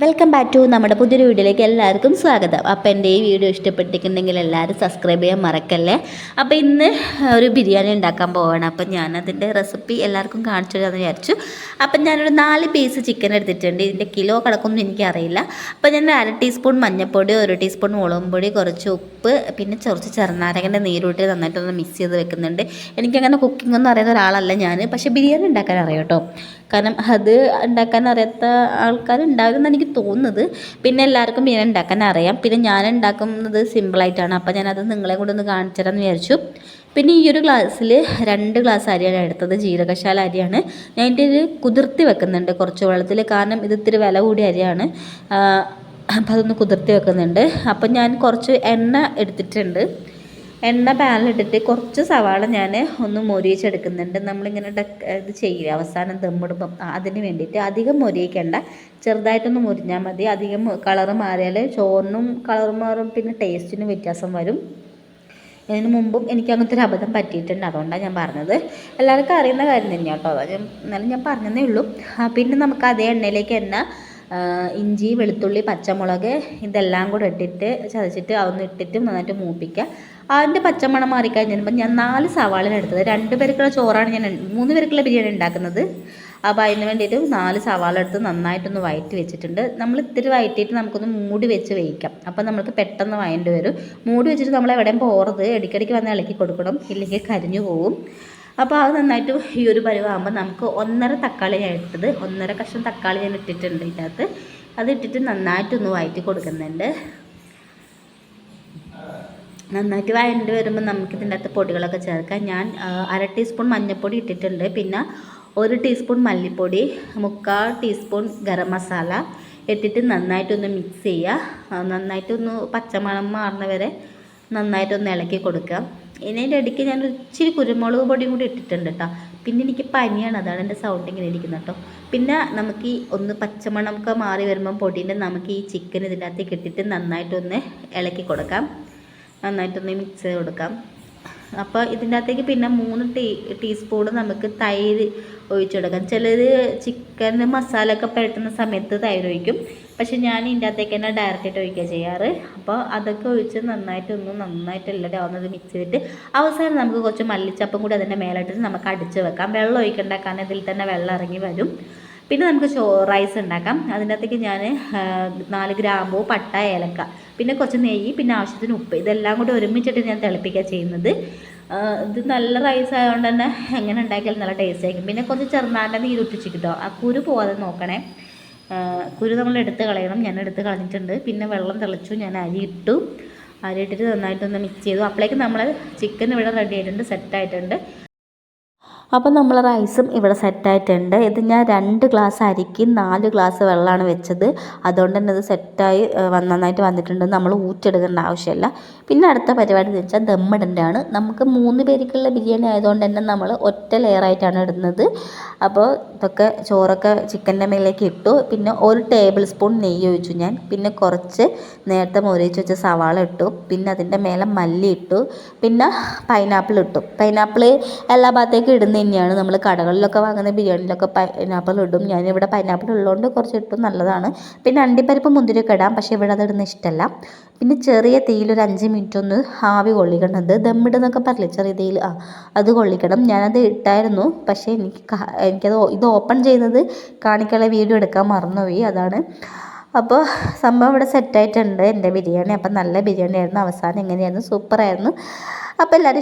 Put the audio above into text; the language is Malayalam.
വെൽക്കം ബാക്ക് ടു നമ്മുടെ പുതിയൊരു വീഡിയോയിലേക്ക് എല്ലാവർക്കും സ്വാഗതം. അപ്പോൾ എന്റെ ഈ വീഡിയോ ഇഷ്ടപ്പെട്ടിട്ടുണ്ടെങ്കിൽ എല്ലാവരും സബ്സ്ക്രൈബ് ചെയ്യാൻ മറക്കല്ലേ? അപ്പോൾ ഇന്ന് ഒരു ബിരിയാണി ഉണ്ടാക്കാൻ പോവാണ്. അപ്പം ഞാൻ അതിന്റെ റെസിപ്പി എല്ലാവർക്കും കാണിച്ചു തരാമെന്ന് വിചാരിച്ചു. അപ്പം ഞാനൊരു നാല് പീസ് ചിക്കൻ എടുത്തിട്ടുണ്ട്. ഇതിന്റെ കിലോ കണക്കൊന്നും എനിക്കറിയില്ല. അപ്പോൾ ഞാൻ അര ടീസ്പൂൺ മഞ്ഞൾപ്പൊടി ഒരു ടീസ്പൂൺ മുളകും പൊടി കുറച്ച് ഉപ്പ് പിന്നെ കുറച്ച് ചെറുനാരകന്റെ നീരൂട്ടി നന്നായിട്ടൊന്ന് മിക്സ് ചെയ്ത് വെക്കുന്നുണ്ട്. എനിക്കങ്ങനെ കുക്കിംഗ് ഒന്നും അറിയുന്ന ഒരാളല്ല ഞാൻ പക്ഷേ ബിരിയാണി ഉണ്ടാക്കാൻ അറിയാം കേട്ടോ. കാരണം അത് ഉണ്ടാക്കാൻ അറിയാത്ത ആൾക്കാരുണ്ടാകുമെന്ന് എനിക്ക് തോന്നുന്നത്. പിന്നെ എല്ലാവർക്കും മീൻ ഉണ്ടാക്കാൻ അറിയാം. പിന്നെ ഞാൻ ഉണ്ടാക്കുന്നത് സിമ്പിളായിട്ടാണ് അപ്പോൾ ഞാനത് നിങ്ങളെ കൂടെ ഒന്ന് കാണിച്ചു തരാമെന്ന് വിചാരിച്ചു. പിന്നെ ഈ ഒരു ഗ്ലാസ്സിൽ രണ്ട് ഗ്ലാസ് അരിയാണ് എടുത്തത്. ജീരകശാല അരിയാണ്. ഞാൻ ഇതിന്റെ ഒരു കുതിർത്തി വെക്കുന്നുണ്ട് കുറച്ച് വെള്ളത്തിൽ. കാരണം ഇത് ഇത്തിരി വില കൂടിയ അരിയാണ്. അപ്പോൾ അതൊന്ന് കുതിർത്തി വെക്കുന്നുണ്ട്. അപ്പം ഞാൻ കുറച്ച് എണ്ണ എടുത്തിട്ടുണ്ട്. എണ്ണ പാനിലിട്ടിട്ട് കുറച്ച് സവാള ഞാൻ ഒന്ന് മൊരിയിച്ചെടുക്കുന്നുണ്ട്. നമ്മളിങ്ങനെ ഇത് ചെയ്യില്ല അവസാനം ദമ്മിടുമ്പം അതിന് വേണ്ടിയിട്ട് അധികം മൊരിയിക്കേണ്ട. ചെറുതായിട്ടൊന്ന് മുരിഞ്ഞാൽ മതി. അധികം കളർ മാറിയാൽ ചോറിനും കളർ മാറും പിന്നെ ടേസ്റ്റിനും വ്യത്യാസം വരും. ഇതിന് മുമ്പും എനിക്ക് അങ്ങനത്തെ ഒരു അബദ്ധം പറ്റിയിട്ടുണ്ട്. അതുകൊണ്ടാണ് ഞാൻ പറഞ്ഞത്. എല്ലാവർക്കും അറിയുന്ന കാര്യം തന്നെയാണ് കേട്ടോ അതാ ഞാൻ എന്നാലും ഞാൻ പറഞ്ഞതേ ഉള്ളൂ. പിന്നെ നമുക്ക് അതേ എണ്ണയിലേക്ക് എണ്ണ ഇഞ്ചി വെളുത്തുള്ളി പച്ചമുളക് ഇതെല്ലാം കൂടെ ഇട്ടിട്ട് ചതച്ചിട്ട് അതൊന്ന് ഇട്ടിട്ട് നന്നായിട്ട് മൂപ്പിക്കുക അതിന്റെ പച്ചമണം മാറിക്കഴിഞ്ഞ് കഴിയുമ്പോൾ ഞാൻ നാല് സവാളയാണ് എടുത്തത്. രണ്ട് പേർക്കുള്ള ചോറാണ് ഞാൻ മൂന്ന് പേർക്കുള്ള ബിരിയാണി ഉണ്ടാക്കുന്നത്. അപ്പോൾ അതിന് വേണ്ടിയിട്ട് നാല് സവാള എടുത്ത് നന്നായിട്ടൊന്ന് വയറ്റി വെച്ചിട്ടുണ്ട്. നമ്മൾ ഇത്തിരി വയറ്റിയിട്ട് നമുക്കൊന്ന് മൂടി വെച്ച് വേവിക്കാം. അപ്പോൾ നമുക്ക് പെട്ടെന്ന് വയണ്ടി വരും. മൂടി വെച്ചിട്ട് നമ്മൾ എവിടെയും പോറത് ഇടയ്ക്കിടയ്ക്ക് വന്ന് ഇളക്കി കൊടുക്കണം. ഇല്ലെങ്കിൽ കരിഞ്ഞു പോകും അപ്പോൾ അത് നന്നായിട്ട് ഈ ഒരു പരുവാകുമ്പോൾ നമുക്ക് ഒന്നര തക്കാളി ഞാൻ ഇട്ടത്. ഒന്നര കഷ്ണം തക്കാളി ഞാൻ ഇട്ടിട്ടുണ്ട് ഇതിനകത്ത്. അത് ഇട്ടിട്ട് നന്നായിട്ടൊന്ന് വയറ്റി കൊടുക്കുന്നുണ്ട്. നന്നായിട്ട് വഴണ്ട് വരുമ്പോൾ നമുക്ക് ഇതിന്റെ അകത്ത് പൊടികളൊക്കെ ചേർക്കാം. ഞാൻ അര ടീസ്പൂൺ മഞ്ഞൾപ്പൊടി ഇട്ടിട്ടുണ്ട്. പിന്നെ ഒരു ടീസ്പൂൺ മല്ലിപ്പൊടി മുക്കാൽ ടീസ്പൂൺ ഗരം മസാല ഇട്ടിട്ട് നന്നായിട്ടൊന്ന് മിക്സ് ചെയ്യുക നന്നായിട്ടൊന്ന് പച്ചമണം മാറുന്ന വരെ നന്നായിട്ടൊന്ന് ഇളക്കി കൊടുക്കുക. ഇനി അതിന്റെ ഇടയ്ക്ക് ഞാൻ ഇച്ചിരി കുരുമുളക് പൊടിയും കൂടി ഇട്ടിട്ടുണ്ട് കേട്ടോ പിന്നെ എനിക്ക് പനിയാണ്. അതാണ് എന്റെ സൗണ്ട് ഇങ്ങനെ ഇരിക്കുന്നത് കേട്ടോ പിന്നെ നമുക്ക് ഈ ഒന്ന് പച്ചമണമൊക്കെ മാറി വരുമ്പം പൊടീന്റെ നമുക്ക് ഈ ചിക്കൻ ഇതിന്റെ അകത്തേക്ക് ഇട്ടിട്ട് നന്നായിട്ടൊന്ന് ഇളക്കി കൊടുക്കാം. നന്നായിട്ടൊന്ന് മിക്സ് ചെയ്ത് കൊടുക്കാം. അപ്പോൾ ഇതിന്റെ അകത്തേക്ക് പിന്നെ മൂന്ന് ടീ ടീസ്പൂൺ നമുക്ക് തൈര് ഒഴിച്ചെടുക്കാം ചിലർ ചിക്കൻ മസാല ഒക്കെ പുരട്ടുന്ന സമയത്ത് തൈര് ഒഴിക്കും. പക്ഷെ ഞാൻ ഇതിന്റെ അകത്തേക്ക് തന്നെ ഡയറക്റ്റായിട്ട് ഒഴിക്കുക ചെയ്യാറ്. അപ്പോൾ അതൊക്കെ ഒഴിച്ച് നന്നായിട്ടൊന്ന് നന്നായിട്ട് എല്ലാവരും ആവുന്നത് മിക്സ് ചെയ്തിട്ട് അവസാനം നമുക്ക് കുറച്ച് മല്ലിച്ചപ്പം കൂടി അതിന്റെ മേലിട്ടിട്ട് നമുക്ക് അടിച്ച് വെക്കാം. വെള്ളം ഒഴിക്കണ്ട കാരണം ഇതിൽ തന്നെ വെള്ളം ഇറങ്ങി വരും. പിന്നെ നമുക്ക് ചോ റൈസ് ഉണ്ടാക്കാം. അതിന്റെ അകത്തേക്ക് ഞാൻ നാല് ഗ്രാമ്പൂ പട്ട ഏലക്ക. പിന്നെ കുറച്ച് നെയ്യ് പിന്നെ ആവശ്യത്തിന് ഉപ്പ്. ഇതെല്ലാം കൂടി ഒരുമിച്ചിട്ട് ഞാൻ തിളപ്പിക്കുക ചെയ്യുന്നത്. ഇത് നല്ല റൈസ് ആയതുകൊണ്ട് തന്നെ എങ്ങനെ ഉണ്ടാക്കിയാലും നല്ല ടേസ്റ്റ് ആയിരിക്കും. പിന്നെ കുറച്ച് ചെറുനാണ്ട നീര് ഒട്ടിച്ചിട്ടോ ആ കുരു പോവാതെ നോക്കണേ. കുരു നമ്മൾ എടുത്ത് കളയണം. ഞാൻ എടുത്ത് കളഞ്ഞിട്ടുണ്ട്. പിന്നെ വെള്ളം തിളച്ചു. ഞാൻ അരി ഇട്ടു. അരി ഇട്ടിട്ട് നന്നായിട്ടൊന്ന് മിക്സ് ചെയ്തു. അപ്പോഴേക്കും നമ്മൾ ചിക്കൻ ഇവിടെ റെഡി ആയിട്ടുണ്ട് സെറ്റ് ആയിട്ടുണ്ട്. അപ്പോൾ നമ്മൾ റൈസും ഇവിടെ സെറ്റായിട്ടുണ്ട്. ഇത് ഞാൻ രണ്ട് ഗ്ലാസ് അരിക്ക് നാല് ഗ്ലാസ് വെള്ളമാണ് വെച്ചത്. അതുകൊണ്ട് തന്നെ ഇത് സെറ്റായി നന്നായിട്ട് വന്നിട്ടുണ്ട്. നമ്മൾ ഊറ്റെടുക്കേണ്ട ആവശ്യമില്ല. പിന്നെ അടുത്ത പരിപാടി എന്ന് വെച്ചാൽ ദമ്മിടേണ്ടതാണ്. നമുക്ക് മൂന്ന് പേർക്കുള്ള ബിരിയാണി ആയതുകൊണ്ട് തന്നെ നമ്മൾ ഒറ്റ ലെയറായിട്ടാണ് ഇടുന്നത്. അപ്പോൾ ഇതൊക്കെ ചോറൊക്കെ ചിക്കന്റെ മേലേക്ക് ഇട്ടു. പിന്നെ ഒരു ടേബിൾ സ്പൂൺ നെയ്യ് ഒഴിച്ചു ഞാൻ. പിന്നെ കുറച്ച് നേരത്തെ മുരയിച്ച് വെച്ച സവാള ഇട്ടു. പിന്നെ അതിന്റെ മേലെ മല്ലി ഇട്ടു. പിന്നെ പൈനാപ്പിൾ ഇട്ടു. പൈനാപ്പിൾ എല്ലാ ഭാഗത്തേക്കും ഇടുന്ന തന്നെയാണ്. നമ്മൾ കടകളിലൊക്കെ വാങ്ങുന്ന ബിരിയാണിയിലൊക്കെ പൈനാപ്പിൾ ഇടും. ഞാനിവിടെ പൈനാപ്പിൾ ഉള്ളതുകൊണ്ട് കുറച്ച് ഇട്ടു നല്ലതാണ്. പിന്നെ അണ്ടിപ്പരിപ്പ് മുന്തിരിയൊക്കെ ഇടാം. പക്ഷേ ഇവിടെ അതിടുന്ന ഇഷ്ടമല്ല പിന്നെ ചെറിയ തീയിൽ ഒരു അഞ്ച് മിനിറ്റ് ഒന്ന് ആവി കൊള്ളിക്കണത്. ദമ്മിടുന്നൊക്കെ പറയില്ലേ ചെറിയ തീയിൽ. ആ അത് കൊള്ളിക്കണം. ഞാനത് ഇട്ടായിരുന്നു. പക്ഷേ എനിക്ക് എനിക്കത് ഇത് ഓപ്പൺ ചെയ്യുന്നത് കാണിക്കാനുള്ള വീഡിയോ എടുക്കാൻ മറന്നുപോയി. അതാണ്. അപ്പോൾ സംഭവം ഇവിടെ സെറ്റായിട്ടുണ്ട് എന്റെ ബിരിയാണി. അപ്പം നല്ല ബിരിയാണി ആയിരുന്നു അവസാനം എങ്ങനെയായിരുന്നു? സൂപ്പറായിരുന്നു അപ്പോൾ എല്ലാവരും